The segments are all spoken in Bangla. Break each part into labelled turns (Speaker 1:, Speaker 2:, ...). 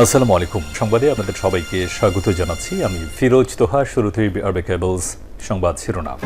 Speaker 1: আসসালামু আলাইকুম। সংবাদে আপনাদের সবাইকে স্বাগত জানাচ্ছি। আমি ফিরোজ তোহা, শুরুতেই আরবে কেবলস সংবাদ শিরোনাম।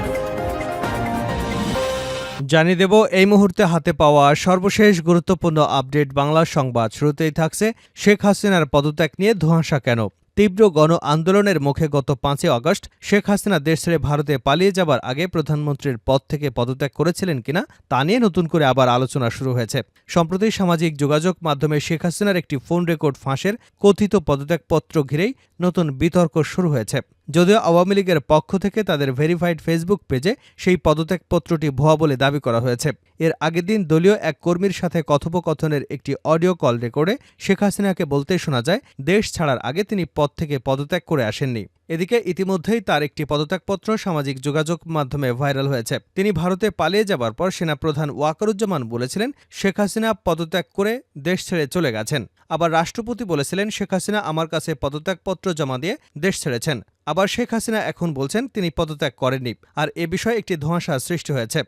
Speaker 2: জানিয়ে দেব, এই মুহূর্তে হাতে পাওয়া সর্বশেষ গুরুত্বপূর্ণ আপডেট বাংলা সংবাদ। শুরুতেই থাকছে শেখ হাসিনার পদত্যাগ নিয়ে ধোঁয়াশা কেন? তীব্র গণ আন্দোলনের মুখে গত পাঁচই আগস্ট শেখ হাসিনা দেশ ছেড়ে ভারতে পালিয়ে যাবার আগে প্রধানমন্ত্রীর পদ থেকে পদত্যাগ করেছিলেন কিনা তা নিয়ে নতুন করে আবার আলোচনা শুরু হয়েছে। সম্প্রতি সামাজিক যোগাযোগ মাধ্যমে শেখ হাসিনার একটি ফোন রেকর্ড ফাঁসের কথিত পদত্যাগপত্র ঘিরেই নতুন বিতর্ক শুরু হয়েছে। যদিও আওয়ামী লীগের পক্ষ থেকে তাদের ভেরিফাইড ফেসবুক পেজে সেই পদত্যাগপত্রটি ভুয়া বলে দাবি করা হয়েছে। এর আগের দিন দলীয় এক কর্মীর সাথে কথোপকথনের একটি অডিও কল রেকর্ডে শেখ হাসিনাকে বলতে শোনা যায়, দেশ ছাড়ার আগে তিনি পদ থেকে পদত্যাগ করে আসেননি। এদিকে ইতিমধ্যেই তার একটি পদত্যাগপত্র সামাজিক যোগাযোগ মাধ্যমে ভাইরাল হয়েছে। তিনি ভারতে পালিয়ে যাবার পর সেনাপ্রধান ওয়াকারুজ্জামান বলেছিলেন, শেখ হাসিনা পদত্যাগ করে দেশ ছেড়ে চলে গেছেন। আবার রাষ্ট্রপতি বলেছিলেন, শেখ হাসিনা আমার কাছে পদত্যাগপত্র জমা দিয়ে দেশ ছেড়েছেন। আবার শেখ হাসিনা এখন বলছেন তিনি পদত্যাগ করেননি। আর এ বিষয়ে একটি ধোঁয়াশা সৃষ্টি হয়েছে।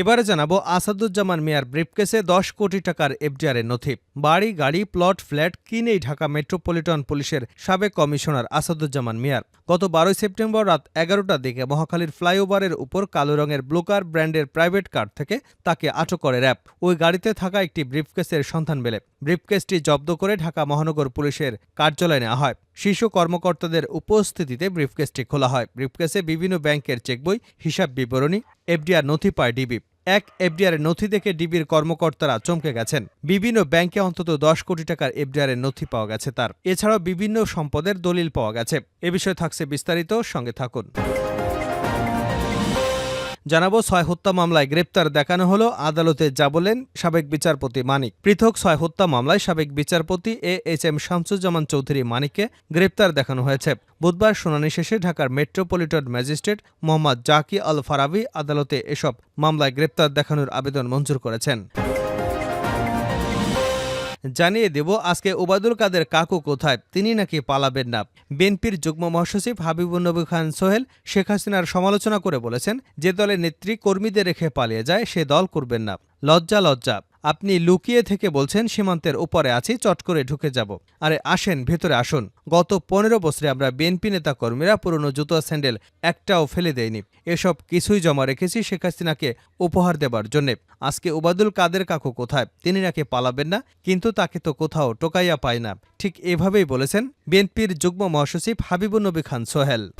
Speaker 2: এবারে জানাব আসাদুজ্জামান মিয়ার ব্রিফকেসে দশ কোটি টাকার এফডিআরের নথি। বাড়ি, গাড়ি, প্লট, ফ্ল্যাট কিনেই ঢাকা মেট্রোপলিটন পুলিশের সাবেক কমিশনার আসাদুজ্জামান মিয়ার। গত বারোই সেপ্টেম্বর রাত এগারোটার দিকে মহাখালীর ফ্লাইওভারের উপর কালো রঙের ব্লুকার ব্র্যান্ডের প্রাইভেট কার থেকে তাকে আটক করে র্যাব। ওই গাড়িতে থাকা একটি ব্রিফকেসের সন্ধান মেলে। ব্রিফকেসটি জব্দ করে ঢাকা মহানগর পুলিশের কার্যালয়ে নেওয়া হয়। শীর্ষ কর্মকর্তাদের উপস্থিতিতে ব্রিফকেসটি খোলা হয়। ব্রিফকেসে বিভিন্ন ব্যাংকের চেকবই, হিসাব বিবরণী, এফডিআর নথি পায় ডিবি। এক এফডিআর নথি দেখে ডিবির কর্মকর্তারা চমকে গেছেন। বিভিন্ন ব্যাংকে অন্তত দশ কোটি টাকার এফডিআর নথি পাওয়া গেছে তার। এছাড়াও বিভিন্ন সম্পদের দলিল পাওয়া গেছে। এ বিষয়ে থাকছে বিস্তারিত, সঙ্গে থাকুন। জানাব, ছয় হত্যা মামলায় গ্রেপ্তার দেখানো হলো। আদালতে যা বলেন সাবেক বিচারপতি মানিক। পৃথক ছয় হত্যা মামলায় সাবেক বিচারপতি A H M Shamsuzzaman Chowdhury মানিককে গ্রেপ্তার দেখানো হয়েছে। বুধবার শুনানি শেষে ঢাকার মেট্রোপলিটন ম্যাজিস্ট্রেট মোহাম্মদ জাকি আল ফারাবি আদালতে এসব মামলায় গ্রেপ্তার দেখানোর আবেদন মঞ্জুর করেছেন। জানিয়ে দেব, আজকে ওবায়দুল কাদের কাকু কোথায়, তিনি নাকি পালাবেন না। বিএনপির যুগ্ম মহাসচিব হাবিবুর নবী খান সোহেল, শেখ হাসিনার সমালোচনা করে বলেছেন, যে দলের নেত্রী কর্মীদের রেখে পালিয়ে যায়, সে দল করবেন না। লজ্জা লজ্জা। আপনি লুকিয়ে থেকে বলছেন, সীমান্তের উপরে আছি, চট করে ঢুকে যাব। আরে, আসেন, ভেতরে আসুন। গত পনেরো বছরে আমরা বিএনপি নেতা কর্মীরা পুরনো জুতো, স্যান্ডেল একটাও ফেলে দেয়নি। এসব কিছুই জমা রেখেছি শেখ হাসিনাকে উপহার দেবার জন্যে। আজকে ওবাদুল কাদের কাকু কোথায়? তিনি নাকি পালাবেন না? কিন্তু তাকে তো কোথাও টোকাইয়া পায় না। ঠিক এভাবেই বলেছেন বিএনপির যুগ্ম মহাসচিব হাবিবুর নবী খান সোহেল।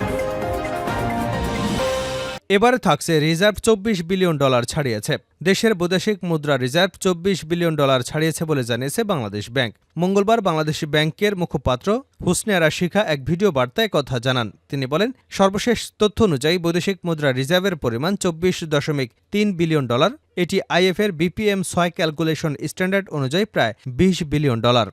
Speaker 2: এবারে থাকছে রিজার্ভ চব্বিশ বিলিয়ন ডলার ছাড়িয়েছে। দেশের বৈদেশিক মুদ্রা রিজার্ভ চব্বিশ বিলিয়ন ডলার ছাড়িয়েছে বলে জানিয়েছে বাংলাদেশ ব্যাংক। মঙ্গলবার বাংলাদেশি ব্যাংকের মুখপাত্র হুসনে আরা শিখা এক ভিডিও বার্তায় কথা জানান। তিনি বলেন, সর্বশেষ তথ্য অনুযায়ী বৈদেশিক মুদ্রা রিজার্ভের পরিমাণ চব্বিশ দশমিক তিন বিলিয়ন ডলার। এটি আইএফের বিপিএম ছয় ক্যালকুলেশন স্ট্যান্ডার্ড অনুযায়ী প্রায় বিশ বিলিয়ন ডলার।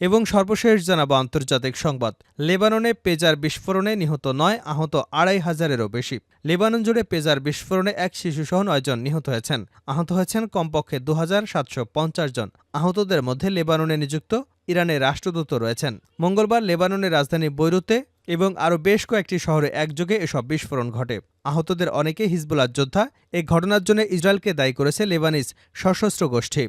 Speaker 2: এবং সর্বশেষ জানাব আন্তর্জাতিক সংবাদ। লেবাননে পেজার বিস্ফোরণে নিহত নয়, আহত আড়াই হাজারেরও বেশি। লেবানন জুড়ে পেজার বিস্ফোরণে এক শিশুসহ নয়জন নিহত হয়েছেন। আহত হয়েছেন কমপক্ষে দু হাজার সাতশো পঞ্চাশ জন। আহতদের মধ্যে লেবাননে নিযুক্ত ইরানের রাষ্ট্রদূত রয়েছেন। মঙ্গলবার লেবাননের রাজধানী বৈরুতে এবং আরও বেশ কয়েকটি শহরে একযোগে এসব বিস্ফোরণ ঘটে। আহতদের অনেকে হিজবুল্লাহ যোদ্ধা। এই ঘটনার জন্য ইসরায়েলকে দায়ী করেছে লেবানিজ সশস্ত্র গোষ্ঠী।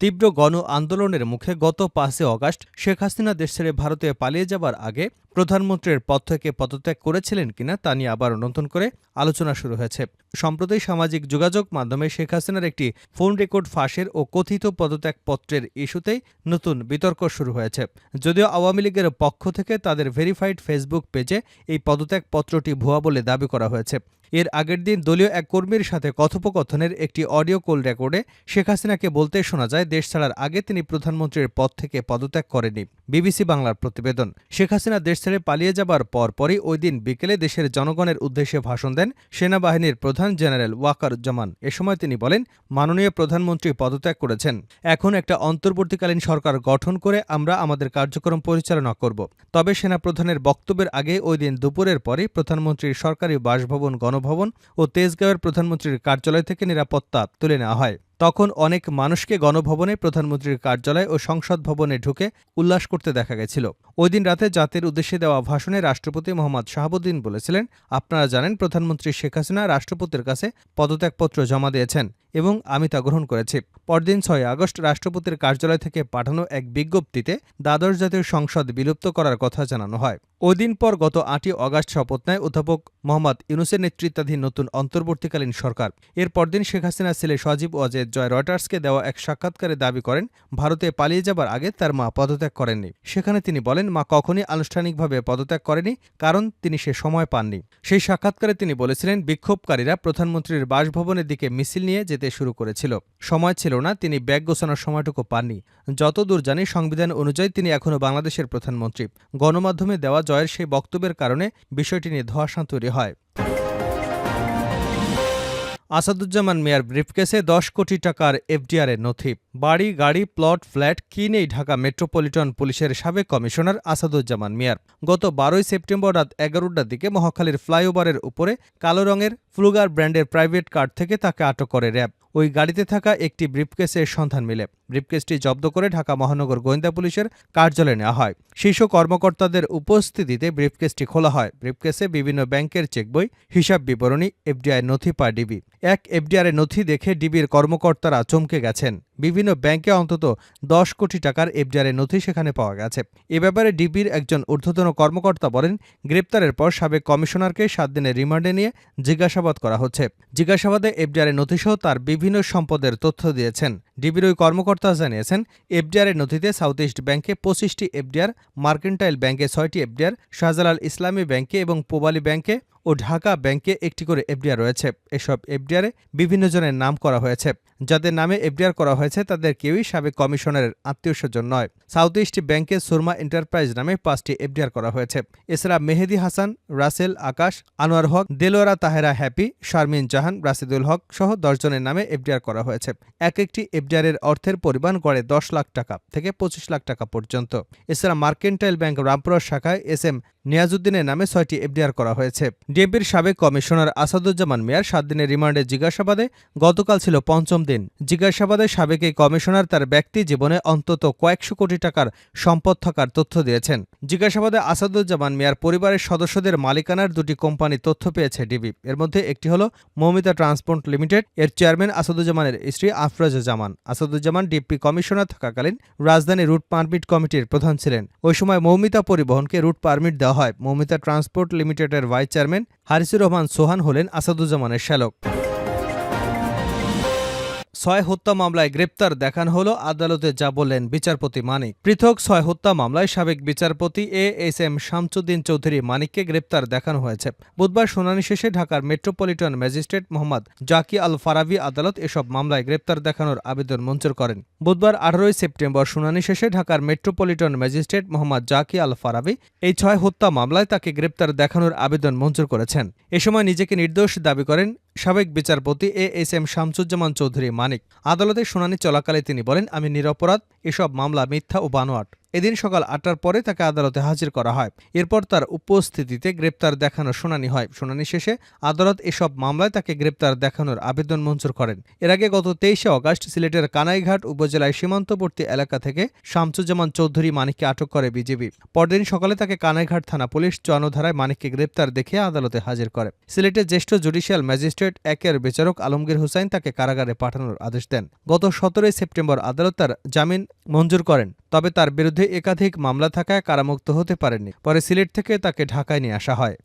Speaker 2: তীব্র গণ আন্দোলনের মুখে গত পাঁচই অগাস্ট শেখ হাসিনা দেশ ছেড়ে ভারতে পালিয়ে যাবার আগে প্রধানমন্ত্রীর পদ থেকে পদত্যাগ করেছিলেন কিনা তা নিয়ে আবার নতুন করে আলোচনা শুরু হয়েছে। সম্প্রতি সামাজিক যোগাযোগ মাধ্যমে শেখ হাসিনার একটি ফোন রেকর্ড ফাঁসের ও কথিত পদত্যাগপত্রের ইস্যুতেই নতুন বিতর্ক শুরু হয়েছে। যদিও আওয়ামী লীগের পক্ষ থেকে তাদের ভেরিফাইড ফেসবুক পেজে এই পদত্যাগপত্রটি ভুয়া বলে দাবি করা হয়েছে। এর আগের দিন দলীয় এক কর্মীর সাথে কথোপকথনের একটি অডিও কল রেকর্ডে শেখ হাসিনাকে বলতে শোনা যায় দেশ ছাড়ার আগে তিনি প্রধানমন্ত্রীর পদ থেকে পদত্যাগ করেনি বিবিসি বাংলার প্রতিবেদন। শেখ হাসিনা দেশ ছেড়ে পালিয়ে যাবার পরপরই ওই দিন বিকেলে দেশের জনগণের উদ্দেশ্যে ভাষণ দেন সেনাবাহিনীর প্রধান জেনারেল ওয়াকারুজ্জামান। এ সময় তিনি বলেন, মাননীয় প্রধানমন্ত্রী পদত্যাগ করেছেন। এখন একটা অন্তর্বর্তীকালীন সরকার গঠন করে আমরা আমাদের কার্যক্রম পরিচালনা করব। তবে সেনাপ্রধানের বক্তব্যের আগে ওই দিন দুপুরের পরে প্রধানমন্ত্রীর সরকারি বাসভবন, গণভবন ও তেজগাঁওয়ের প্রধানমন্ত্রীর কার্যালয় থেকে নিরাপত্তা তুলে নেওয়া হয়। তখন অনেক মানুষকে গণভবনে প্রধানমন্ত্রীর কার্যালয় ও সংসদ ভবনে ঢুকে উল্লাস করতে দেখা গেছিল। ওই দিন রাতে জাতির উদ্দেশ্যে দেওয়া ভাষণে রাষ্ট্রপতি মোহাম্মদ শাহাবুদ্দিন বলেছিলেন, আপনারা জানেন, প্রধানমন্ত্রী শেখ হাসিনা রাষ্ট্রপতির কাছে পদত্যাগপত্র জমা দিয়েছেন এবং আমি তা গ্রহণ করেছি। পরদিন ছয় আগস্ট রাষ্ট্রপতির কার্যালয় থেকে পাঠানো এক বিজ্ঞপ্তিতে দ্বাদশ জাতীয় সংসদ বিলুপ্ত করার কথা জানানো হয়। ওই দিন পর গত আটই অগাস্ট শপথ নেয় অধ্যাপক মোহাম্মদ ইউনুসের নেতৃত্বাধীন নতুন অন্তর্বর্তীকালীন সরকার। এর পরদিন শেখ হাসিনা ছেলে সজীব ওয়াজেদ জয় রয়টার্সকে দেওয়া এক সাক্ষাৎকারে দাবি করেন, ভারতে পালিয়ে যাবার আগে তার মা পদত্যাগ করেননি। সেখানে তিনি বলেন, মা কখনই আনুষ্ঠানিকভাবে পদত্যাগ করেনি, কারণ তিনি সে সময় পাননি। সেই সাক্ষাৎকারে তিনি বলেছিলেন, বিক্ষোভকারীরা প্রধানমন্ত্রীর বাসভবনের দিকে মিছিল নিয়ে যেতে শুরু করেছিল। সময় ছিল না, তিনি ব্যাগ গোছানোর সময়টুকু পাননি। যতদূর জানি, সংবিধান অনুযায়ী তিনি এখনও বাংলাদেশের প্রধানমন্ত্রী। গণমাধ্যমে দেওয়া জয়ের সেই বক্তব্যের কারণে বিষয়টি নিয়ে ধোঁয়াশা তৈরি হয়। আসাদুজ্জামান মেয়ার ব্রিফকেসে দশ কোটি টাকার এফডিআরের নথি। বাড়ি, গাড়ি, প্লট, ফ্ল্যাট কিনেই ঢাকা মেট্রোপলিটন পুলিশের সাবেক কমিশনার আসাদুজ্জামান মিয়ার। গত বারোই সেপ্টেম্বর রাত এগারোটার দিকে মহাখালীর ফ্লাইওভারের উপরে কালো রঙের ফ্লুগার ব্র্যান্ডের প্রাইভেট কার থেকে তাকে আটক করে র্যাব। ওই গাড়িতে থাকা একটি ব্রিফকেসের সন্ধান মিলে। ব্রিফকেসটি জব্দ করে ঢাকা মহানগর গোয়েন্দা পুলিশের কার্যালয়ে নেওয়া হয়। শীর্ষ কর্মকর্তাদের উপস্থিতিতে ব্রিফকেসটি খোলা হয়। ব্রিফকেসে বিভিন্ন ব্যাংকের চেকবই হিসাব বিবরণী এফডিআই নথি পায় ডিবি। এক এফডিআর নথি দেখে ডিবির কর্মকর্তারা চমকে গেছেন। বিভিন্ন ব্যাংকে অন্তত দশ কোটি টাকার এফডিআর নথি সেখানে পাওয়া গেছে। এ ব্যাপারে ডিবির একজন ঊর্ধ্বতন কর্মকর্তা বলেন, গ্রেপ্তারের পর সাবেক কমিশনারকে সাত দিনের রিমান্ডে নিয়ে জিজ্ঞাসাবাদ করা হচ্ছে। জিজ্ঞাসাবাদে এফডিআর নথিসহ তার বিভিন্ন সম্পদের তথ্য দিয়েছেন। ডিবির ওই কর্মকর্তা জানিয়েছেন এফডিআর নথিতে সাউথ ইস্ট ব্যাংকে পঁচিশটি এফডিআর মার্কেন্টাইল ব্যাংকে ছয়টি এফডিআর শাহজালাল ইসলামী ব্যাংকে এবং পোবালি ব্যাংকে ও ঢাকা ব্যাংকে একটি করে এফডিআর রয়েছে। এসব এফডিআরে বিভিন্ন জনের নাম করা হয়েছে। যাদের নামে এফডিআর করা হয়েছে, তাদের কেউই সাবেক কমিশনারের আত্মীয় স্বজন নয়। সাউথ ইস্ট ব্যাংকে সুরমা এন্টারপ্রাইজ নামে পাঁচটি এফডিআর করা হয়েছে। এছাড়া মেহেদি হাসান, রাসেল আকাশ, আনোয়ার হক, দেলোয়ারা তাহেরা হ্যাপি, শারমিন জাহান, রাশিদুল হক সহ দশজনের নামে এফডিআর করা হয়েছে। এক একটি এফডিআরের অর্থের পরিমাণ গড়ে দশ লাখ টাকা থেকে পঁচিশ লাখ টাকা পর্যন্ত। এছাড়া মার্কেন্টাইল ব্যাংক রামপুরা শাখায় এস এম নিয়াজুদ্দিনের নামে ছয়টি এফডিআর করা হয়েছে। ডিএবির সাবেক কমিশনার আসাদুজ্জামান মিয়ার সাত দিনের রিমান্ডে জিজ্ঞাসাবাদে গতকাল ছিল পঞ্চম দিন। জিজ্ঞাসাবাদে সাবেক এই কমিশনার তার ব্যক্তি জীবনে অন্তত কয়েকশো কোটি টাকার সম্পদ থাকার তথ্য দিয়েছেন। জিজ্ঞাসাবাদে আসাদুজ্জামান মিয়ার পরিবারের সদস্যদের মালিকানার দুটি কোম্পানি তথ্য পেয়েছে ডিবি। এর মধ্যে একটি হল মৌমিতা ট্রান্সপোর্ট লিমিটেড, এর চেয়ারম্যান আসাদুজ্জামানের স্ত্রী আফরোজা জামান আসাদুজ্জামান ডিপি কমিশনার থাকাকালীন রাজধানী রুট পারমিট কমিটির প্রধান ছিলেন। ওই সময় মৌমিতা পরিবহনকে রুট পারমিট দেওয়া হয়। মমিতা ট্রান্সপোর্ট লিমিটেডের ভাইস চেয়ারম্যান হারিসুর রহমান সোহান হলেন আসাদুজ্জামানের শ্যালক। ছয় হত্যা মামলায় গ্রেপ্তার দেখানো হলো আদালতে যা বললেন বিচারপতি মানিক। পৃথক ছয় হত্যা মামলায় সাবেক বিচারপতি A S M Shamsuddin Chowdhury মানিককে গ্রেপ্তার দেখানো হয়েছে। বুধবার শুনানি শেষে ঢাকার মেট্রোপলিটন ম্যাজিস্ট্রেট মোহাম্মদ জাকি আল ফারাবি আদালত এসব মামলায় গ্রেপ্তার দেখানোর আবেদন মঞ্জুর করেন। বুধবার আঠারোই সেপ্টেম্বর শুনানি শেষে ঢাকার মেট্রোপলিটন ম্যাজিস্ট্রেট মোহাম্মদ জাকি আল ফারাবি এই ছয় হত্যা মামলায় তাকে গ্রেপ্তার দেখানোর আবেদন মঞ্জুর করেছেন। এ সময় নিজেকে নির্দোষ দাবি করেন সাবেক বিচারপতি A S M Shamsuzzaman Chowdhury Manik. আদালতে শুনানি চলাকালে তিনি বলেন আমি নিরপরাধ এসব মামলা মিথ্যা ও বানোয়াট। এদিন সকাল আটটার পরে তাকে আদালতে হাজির করা হয়। এরপর তার উপস্থিতিতে গ্রেপ্তার দেখানোর শুনানি হয়। শুনানি শেষে আদালত এসব মামলায় তাকে গ্রেপ্তার দেখানোর আবেদন মঞ্জুর করেন। এর আগে গত তেইশে অগাস্ট সিলেটের কানাইঘাট উপজেলায় সীমান্তবর্তী এলাকা থেকে শামসুজ্জামান চৌধুরী মানিককে আটক করে বিজেপি পরদিন সকালে তাকে কানাইঘাট থানা পুলিশ চুয়ান্ন ধারায় মানিককে গ্রেপ্তার দেখে আদালতে হাজির করে। সিলেটের জ্যেষ্ঠ জুডিশিয়াল ম্যাজিস্ট্রেট একের বিচারক আলমগীর হুসাইন তাকে কারাগারে পাঠানোর আদেশ দেন। গত সতেরোই সেপ্টেম্বর আদালত তার জামিন মঞ্জুর করেন। তবে তার বিরুদ্ধে একাধিক মামলা থাকায় কারামুক্ত হতে পারেনি পরে সিলেট থেকে তাকে ঢাকায় নিয়ে আসা হয়।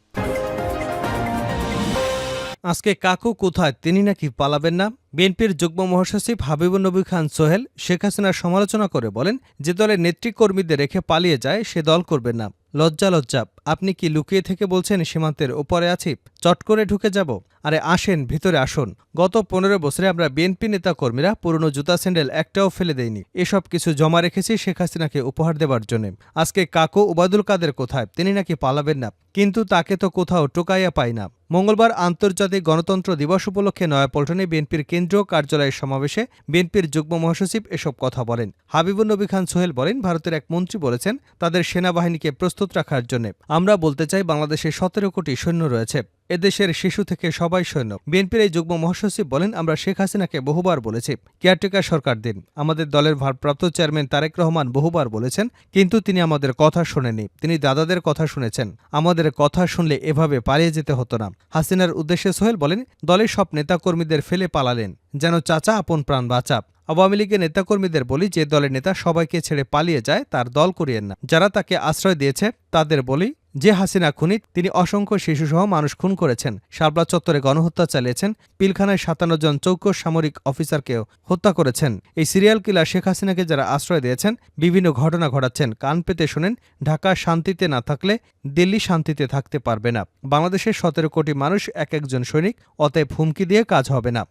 Speaker 2: আজকে কাকু কোথায়, তিনি নাকি পালাবেন না? বিএনপির যুগ্ম মহাসচিব হাবিবুর নবী খান সোহেল শেখ হাসিনার সমালোচনা করে বলেন, যে দলের নেতৃকর্মীদের রেখে পালিয়ে যায়, সে দল করবে না। লজ্জা লজ্জা আপনি কি লুকিয়ে থেকে বলছেন সীমান্তের ওপরে আছি? চট করে ঢুকে যাব। আরে আসেন, ভিতরে আসুন। গত পনেরো বছরে আমরা বিএনপি নেতা কর্মীরা পুরনো জুতা স্যান্ডেল একটাও ফেলে দেয়নি এসব কিছু জমা রেখেছি শেখ হাসিনাকে উপহার দেবার জন্য। আজকে কাকু ওবায়দুল কাদের কোথায়? তিনি নাকি পালাবেন না। কিন্তু তাকে তো কোথাও টোকাইয়া পাই না। মঙ্গলবার আন্তর্জাতিক গণতন্ত্র দিবস উপলক্ষে নয়াপল্টনে বিএনপির কেন্দ্রীয় কার্যালয়ের সমাবেশে বিএনপির যুগ্ম মহাসচিব এসব কথা বলেন। হাবিবুর নবী খান সোহেল বলেন, ভারতের এক মন্ত্রী বলেছেন, তাদের সেনাবাহিনীকে প্রস্তুত রাখার জন্য। আমরা বলতে চাই, বাংলাদেশে সতেরো কোটি সৈন্য রয়েছে। এদেশের শিশু থেকে সবাই সৈন্য। বিএনপির এই যুগ্ম মহাসচিব বলেন, আমরা শেখ হাসিনাকে বহুবার বলেছি, কেয়ারটেকার সরকার দিন। আমাদের দলের ভারপ্রাপ্ত চেয়ারম্যান তারেক রহমান বহুবার বলেছেন, কিন্তু তিনি আমাদের কথা শোনেনি তিনি দাদাদের কথা শুনেছেন। আমাদের কথা শুনলে এভাবে পালিয়ে যেতে হতো না। হাসিনার উদ্দেশ্যে সোহেল বলেন, দলের সব নেতাকর্মীদের ফেলে পালালেন, যেন চাচা আপন প্রাণ বাঁচা আওয়ামী লীগের নেতাকর্মীদের বলি, যে দলের নেতা সবাইকে ছেড়ে পালিয়ে যায়, তার দল করিয়েন না। যারা তাকে আশ্রয় দিয়েছে, তাদের বলি, যে হাসিনা খুনি, তিনি অসংখ্য শিশুসহ মানুষ খুন করেছেন। শারবালা চত্বরে গণহত্যা চালিয়েছেন। পিলখানায় সাতান্ন জন চৌকস সামরিক অফিসারকেও হত্যা করেছেন। এই সিরিয়াল কিলার শেখ হাসিনাকে যারা আশ্রয় দিয়েছেন, বিভিন্ন ঘটনা ঘটাচ্ছেন। কান পেতে শোনেন, ঢাকা শান্তিতে না থাকলে দিল্লি শান্তিতে থাকতে পারবে না। বাংলাদেশের সতেরো কোটি মানুষ এক একজন সৈনিক, অতএব হুমকি দিয়ে কাজ হবে না।